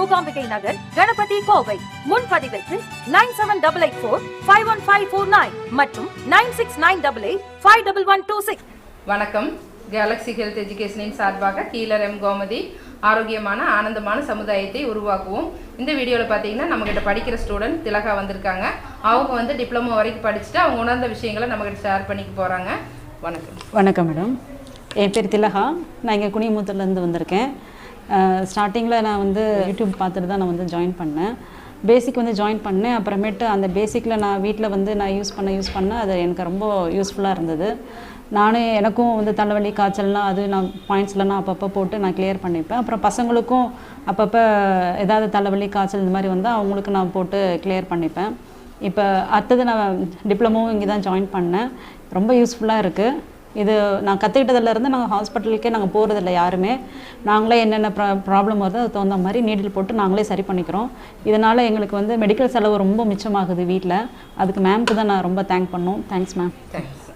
Mookambika Nagar Ganapathy Kovai. முன்பதிவிற்கு nine seven double eight four five one five four nine மற்றும் nine six nine double eight five double one two six வணக்கம். Galaxy health எஜுகேஷனின் சார்பாக கீழர் M. Gomathi ஆரோக்கியமான ஆனந்தமான சமுதாயத்தை உருவாக்குவோம். இந்த வீடியோவில் பார்த்தீங்கன்னா நம்மக்கிட்ட படிக்கிற ஸ்டூடெண்ட் திலகா வந்திருக்காங்க. அவங்க வந்து டிப்ளமோ வரைக்கும் படிச்சுட்டு அவங்க உணர்ந்த விஷயங்களை நம்மக்கிட்ட ஷேர் பண்ணிக்க போகிறாங்க வணக்கம். வணக்கம் மேடம் என் பேர் திலகா. நான் இங்கே குனியமுத்தூர்லேருந்து வந்திருக்கேன். ஸ்டார்டிங்கில் நான் வந்து யூடியூப் பார்த்துட்டு தான் நான் வந்து ஜாயின் பண்ணேன். பேசிக் வந்து ஜாயின் பண்ணேன். அப்புறமேட்டு அந்த பேசிக்கில் நான் வீட்டில் வந்து நான் யூஸ் பண்ண யூஸ் பண்ண அது எனக்கு ரொம்ப யூஸ்ஃபுல்லாக இருந்தது. நானே எனக்கும் வந்து தலைவலி காய்ச்சல்லாம் அது நான் பாயிண்ட்ஸ்லாம் நான் அப்பப்போ போட்டு நான் கிளியர் பண்ணிப்பேன். அப்புறம் பசங்களுக்கும் அப்பப்போ ஏதாவது தலைவலி காய்ச்சல் இந்த மாதிரி வந்தால் அவங்களுக்கு நான் போட்டு கிளியர் பண்ணிப்பேன். இப்போ அடுத்தது நான் டிப்ளமோவும் இங்கே தான் ஜாயின் பண்ணேன். ரொம்ப யூஸ்ஃபுல்லாக இருக்குது இது நான் கற்றுக்கிட்டதுலேருந்து நாங்கள் ஹாஸ்பிட்டலுக்கே நாங்கள் போகிறதில்ல யாருமே. நாங்களே என்னென்ன ப்ரா ப்ராப்ளம் வருதோ அதுக்கு தகுந்த மாதிரி நீடில் போட்டு நாங்களே சரி பண்ணிக்கிறோம். இதனால் எங்களுக்கு வந்து மெடிக்கல் செலவு ரொம்ப மிச்சமாகுது வீட்டில் அதுக்கு மேம்க்கு தான் நான் ரொம்ப தேங்க் பண்ணோம். தேங்க்ஸ் மேம் தேங்க்ஸ்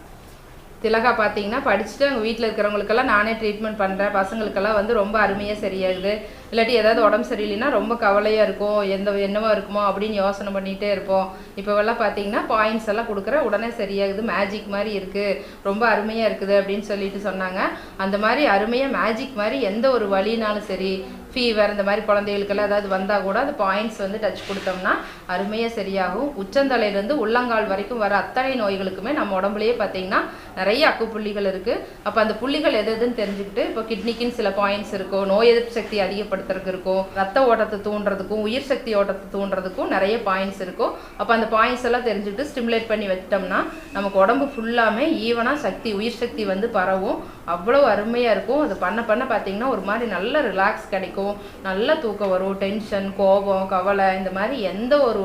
திலகா பார்த்தீங்கன்னா படிச்சுட்டு அவங்க வீட்டில் இருக்கிறவங்களுக்கெல்லாம் நானே ட்ரீட்மெண்ட் பண்ணுறேன் பசங்களுக்கெல்லாம் வந்து ரொம்ப அருமையாக சரியாகுது இல்லாட்டி ஏதாவது உடம்பு சரியில்லைன்னா ரொம்ப கவலையாக இருக்கும். எந்த என்னவா இருக்குமோ அப்படின்னு யோசனை பண்ணிகிட்டே இருப்போம். இப்போவெல்லாம் பார்த்தீங்கன்னா பாயிண்ட்ஸ் எல்லாம் கொடுக்குற உடனே சரியாகுது. மேஜிக் மாதிரி இருக்குது ரொம்ப அருமையாக இருக்குது அப்படின்னு சொல்லிட்டு சொன்னாங்க. அந்த மாதிரி அருமையாக மேஜிக் மாதிரி எந்த ஒரு வழினாலும் சரி ஃபீவர் இந்த மாதிரி குழந்தைகளுக்கெல்லாம் ஏதாவது வந்தால் கூட அந்த பாயிண்ட்ஸ் வந்து டச் கொடுத்தோம்னா அருமையாக சரியாகும். உச்சந்தலையிலேருந்து உள்ளங்கால் வரைக்கும் வர அத்தனை நோய்களுக்குமே நம்ம உடம்புலயே பார்த்தீங்கன்னா நிறைய அக்கு புள்ளிகள் இருக்குது அப்போ அந்த புள்ளிகள் எது எதுன்னு தெரிஞ்சுக்கிட்டு இப்போ கிட்னிக்குன்னு சில பாயிண்ட்ஸ் இருக்கும். நோய் எதிர்ப்பு சக்தி அதிகப்படுத்துறதுக்கு இருக்கும். ரத்த ஓட்டத்தை தூண்டுறதுக்கும் உயிர் சக்தி ஓட்டத்தை தூண்டுறதுக்கும் நிறைய பாயிண்ட்ஸ் இருக்கும். அப்போ அந்த பாயிண்ட்ஸ் எல்லாம் தெரிஞ்சுக்கிட்டு ஸ்டிமுலேட் பண்ணி வச்சிட்டோம்னா நமக்கு உடம்பு ஃபுல்லாமே ஈவனாக சக்தி உயிர் சக்தி வந்து பரவும். அவ்வளோ அருமையாக இருக்கும். அது பண்ண பண்ண பார்த்தீங்கன்னா ஒரு மாதிரி நல்ல ரிலாக்ஸ் கிடைக்கும். நல்ல தூக்கம் வரும். டென்ஷன் கோபம் கவலை இந்த மாதிரி எந்த ஒரு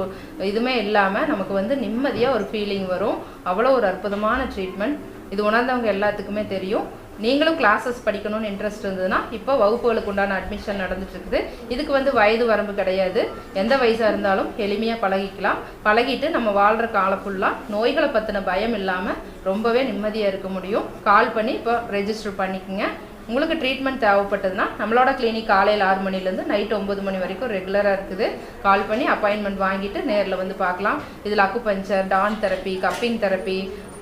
இதுவுமே இல்லாமல் நமக்கு வந்து நிம்மதியாக ஒரு ஃபீலிங் வரும். அவ்வளோ ஒரு அற்புதமான ட்ரீட்மெண்ட் இது உணர்ந்தவங்க எல்லாத்துக்குமே தெரியும். நீங்களும் கிளாஸஸ் படிக்கணும்னு இன்ட்ரெஸ்ட் இருந்ததுன்னா இப்போ வகுப்புகளுக்கு உண்டான அட்மிஷன் நடந்துட்டுருக்குது. இதுக்கு வந்து வயது வரம்பு கிடையாது. எந்த வயசாக இருந்தாலும் எளிமையாக பழகிக்கலாம். பழகிட்டு நம்ம வாழ்கிற காலம் ஃபுல்லாக நோய்களை பற்றின பயம் இல்லாமல் ரொம்பவே நிம்மதியாக இருக்க முடியும். கால் பண்ணி இப்போ ரெஜிஸ்டர் பண்ணிக்கோங்க. உங்களுக்கு ட்ரீட்மெண்ட் தேவைப்பட்டதுன்னா நம்மளோட கிளினிக் காலையில் ஆறு மணிலேருந்து நைட் ஒம்பது மணி வரைக்கும் ரெகுலராக இருக்குது. கால் பண்ணி அப்பாயின்மெண்ட் வாங்கிட்டு நேரில் வந்து பார்க்கலாம். இதில் acupuncture Don therapy cupping therapy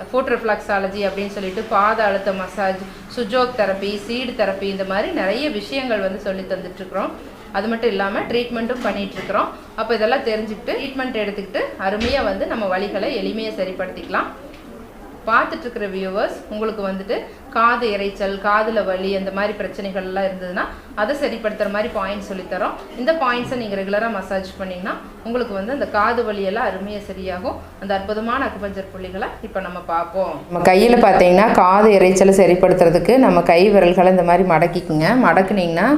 foot reflexology அப்படின்னு சொல்லிட்டு பாத அழுத்த massage sujok therapy seed therapy இந்த மாதிரி நிறைய விஷயங்கள் வந்து சொல்லி தந்துட்டுருக்குறோம். அது மட்டும் இல்லாமல் ட்ரீட்மெண்ட்டும் பண்ணிகிட்ருக்குறோம் அப்போ இதெல்லாம் தெரிஞ்சுக்கிட்டு ட்ரீட்மெண்ட் எடுத்துக்கிட்டு அருமையாக வந்து நம்ம வழிகளை எளிமையாக சரிப்படுத்திக்கலாம். பார்த்துட்ருக்கிற வியூவர்ஸ் உங்களுக்கு வந்துட்டு காது இறைச்சல் காதில் வலி அந்த மாதிரி பிரச்சனைகள்லாம் இருந்ததுன்னா அதை சரிப்படுத்துகிற மாதிரி பாயிண்ட்ஸ் சொல்லித்தரோம். இந்த பாயிண்ட்ஸை நீங்கள் ரெகுலராக மசாஜ் பண்ணிங்கன்னா உங்களுக்கு வந்து அந்த காது வலியெல்லாம் அருமையாக சரியாகும். அந்த அற்புதமான அக்குபஞ்சர் புள்ளிகளை இப்போ நம்ம பார்ப்போம். நம்ம கையில் பார்த்தீங்கன்னா காது இறைச்சலை சரிப்படுத்துறதுக்கு நம்ம கை விரல்களை இந்த மாதிரி மடக்கிக்குங்க. மடக்குனீங்கன்னா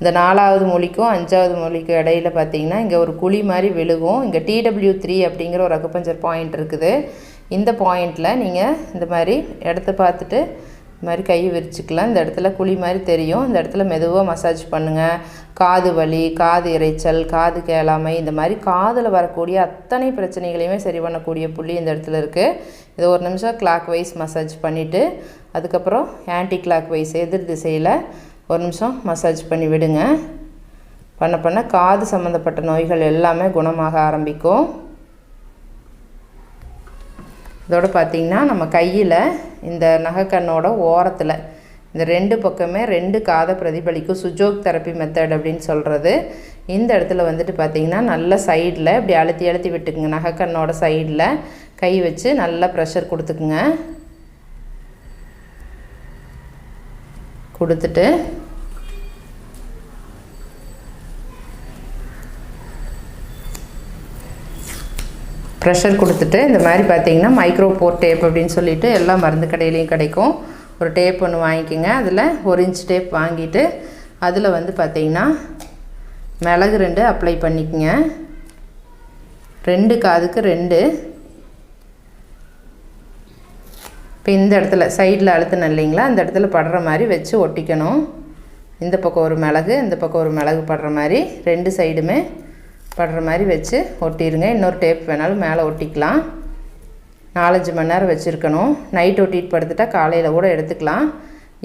இந்த நாலாவது மொழிக்கும் அஞ்சாவது மொழிக்கும் இடையில பார்த்தீங்கன்னா இங்கே ஒரு குழி மாதிரி விழுகும். இங்கே டிடபிள்யூ த்ரீ அப்படிங்கிற ஒரு அக்குபஞ்சர் பாயிண்ட் இருக்குது. இந்த பாயிண்டில் நீங்கள் இந்த மாதிரி இடத்த பார்த்துட்டு இந்த மாதிரி கை விரிச்சுக்கலாம். இந்த இடத்துல குழி மாதிரி தெரியும். இந்த இடத்துல மெதுவாக மசாஜ் பண்ணுங்கள் காது வலி காது இறைச்சல் காது கேளாமை இந்த மாதிரி காதில் வரக்கூடிய அத்தனை பிரச்சனைகளையுமே சரி பண்ணக்கூடிய புள்ளி இந்த இடத்துல இருக்குது இதை ஒரு நிமிஷம் கிளாக் வைஸ் மசாஜ் பண்ணிவிட்டு அதுக்கப்புறம் ஆன்டி கிளாக் வைஸ் எதிர் திசையில் ஒரு நிமிஷம் மசாஜ் பண்ணி விடுங்க. பண்ண பண்ண காது சம்மந்தப்பட்ட நோய்கள் எல்லாமே குணமாக ஆரம்பிக்கும். இதோடு பார்த்திங்கன்னா நம்ம கையில் இந்த நகைக்கண்ணோட ஓரத்தில் இந்த ரெண்டு பக்கமே ரெண்டு காதை பிரதிபலிக்கும் சுஜோக் தெரப்பி மெத்தட் அப்படின்னு சொல்கிறது இந்த இடத்துல வந்துட்டு பார்த்திங்கன்னா நல்ல சைடில் இப்படி அழுத்தி அழுத்தி விட்டுக்குங்க. நகைக்கண்ணோட சைடில் கை வச்சு நல்லா ப்ரெஷர் கொடுத்துக்குங்க. கொடுத்துட்டு ப்ரெஷர் கொடுத்துட்டு இந்த மாதிரி பார்த்தீங்கன்னா மைக்ரோ போர் டேப் அப்படின்னு சொல்லிட்டு எல்லா மருந்து கடையிலையும் கிடைக்கும். ஒரு டேப் ஒன்று வாங்கிக்கோங்க. அதில் ஒரு இன்ச் டேப் வாங்கிட்டு அதில் வந்து பார்த்தீங்கன்னா மிளகு ரெண்டு அப்ளை பண்ணிக்கோங்க. ரெண்டு காதுக்கு ரெண்டு. இப்போ இந்த இடத்துல சைடில் அழுத்தின இல்லைங்களா? அந்த இடத்துல படுற மாதிரி வச்சு ஒட்டிக்கணும். இந்த பக்கம் ஒரு மிளகு இந்த பக்கம் ஒரு மிளகு படுற மாதிரி ரெண்டு சைடுமே படுற மாதிரி வச்சு ஒட்டிடுங்க இன்னொரு டேப் வேணாலும் மேலே ஒட்டிக்கலாம். நாலஞ்சு மணி நேரம் வச்சுருக்கணும். நைட் ஒட்டிட்டு படுத்துட்டா காலையில் கூட எடுத்துக்கலாம்.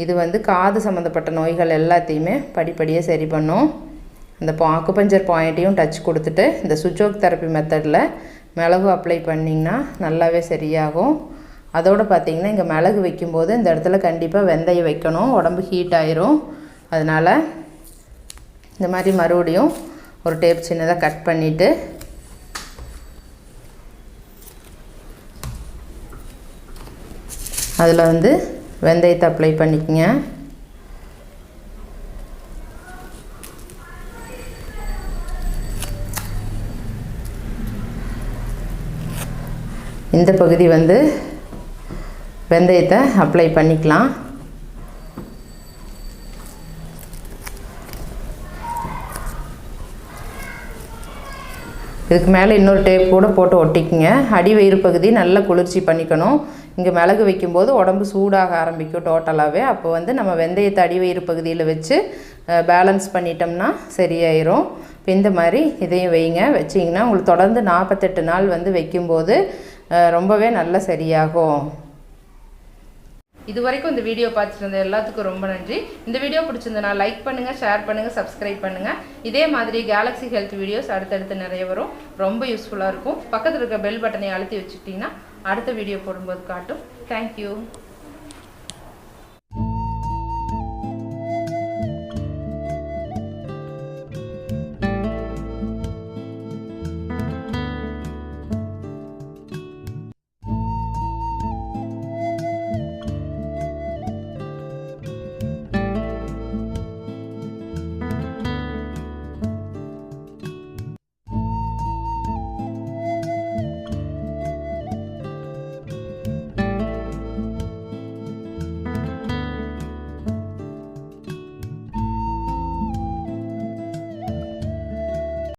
இது வந்து காது சம்மந்தப்பட்ட நோய்கள் எல்லாத்தையுமே படிப்படியாக சரி பண்ணும். அந்த பா பாயிண்ட்டையும் டச் கொடுத்துட்டு இந்த சுச்சோக் தெரப்பி மெத்தடில் மிளகு அப்ளை பண்ணிங்கன்னா நல்லாவே சரியாகும். அதோடு பார்த்திங்கன்னா இங்கே மிளகு வைக்கும்போது இந்த இடத்துல கண்டிப்பாக வெந்தயம் வைக்கணும். உடம்பு ஹீட் ஆயிரும். அதனால் இந்த மாதிரி மறுபடியும் ஒரு டேப் சின்னதாக கட் பண்ணிவிட்டு அதில் வந்து வெந்தயத்தை அப்ளை பண்ணிக்கங்க. இந்த பகுதி வந்து வெந்தயத்தை அப்ளை பண்ணிக்கலாம். இதுக்கு மேலே இன்னொரு டேப் கூட போட்டு ஒட்டிக்குங்க. அடி வயிறு பகுதி நல்லா குளிர்ச்சி பண்ணிக்கணும். இங்கே மிளகு வைக்கும்போது உடம்பு சூடாக ஆரம்பிக்கும் டோட்டலாகவே அப்போ வந்து நம்ம வெந்தயத்தை அடி வயிறு பகுதியில் வச்சு பேலன்ஸ் பண்ணிட்டோம்னா சரியாயிரும். இப்போ இந்த மாதிரி இதையும் வைங்க. வச்சிங்கன்னா உங்களுக்கு தொடர்ந்து நாற்பத்தெட்டு நாள் வந்து வைக்கும்போது ரொம்பவே நல்லா சரியாகும். இது வரைக்கும் இந்த வீடியோ பார்த்துட்டு இருந்த எல்லாத்துக்கும் ரொம்ப நன்றி. இந்த வீடியோ பிடிச்சிருந்தனா லைக் பண்ணுங்கள் ஷேர் பண்ணுங்கள் சப்ஸ்கிரைப் பண்ணுங்கள் இதே மாதிரி கேலக்ஸி ஹெல்த் வீடியோஸ் அடுத்தடுத்து நிறைய வரும். ரொம்ப யூஸ்ஃபுல்லாக இருக்கும். பக்கத்தில் இருக்க பெல் பட்டனை அழுத்தி வச்சுக்கிட்டிங்கன்னா அடுத்த வீடியோ போடும்போது காட்டும். தேங்க்யூ